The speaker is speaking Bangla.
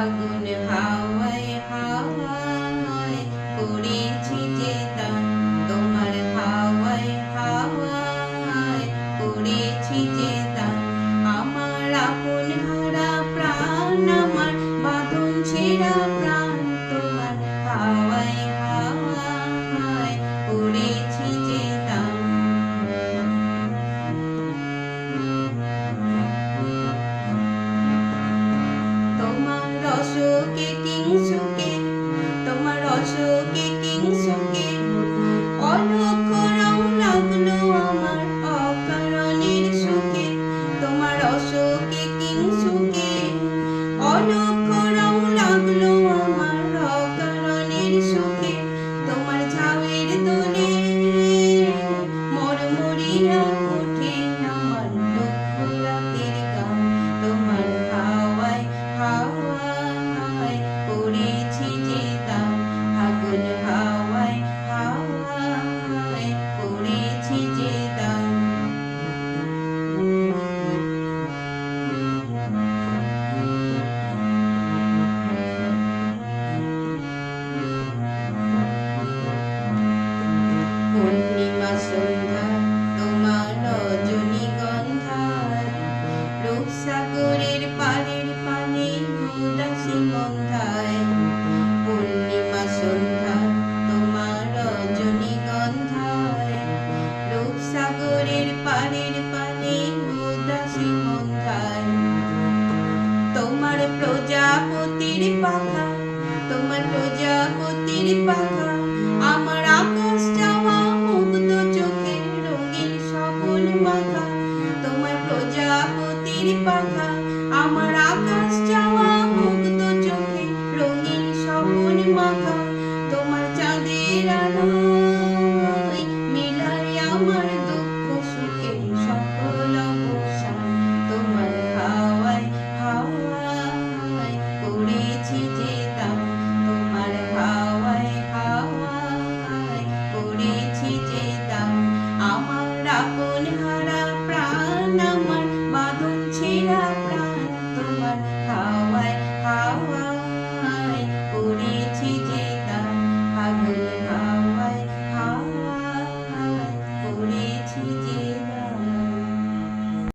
ফাগুন হাওয়ায় হাওয়ায় করেছি যে দাম তোমার হাওয়ায় হাওয়ায় করেছি যে no. পতির পাখা, তোমার প্রজাপতির পাখা। আমার আকাশ চাওয়া মুক্ত চোখে রঙিন স্বপন মাখা তোমার প্রজাপতির পাখা, আমার আকাশ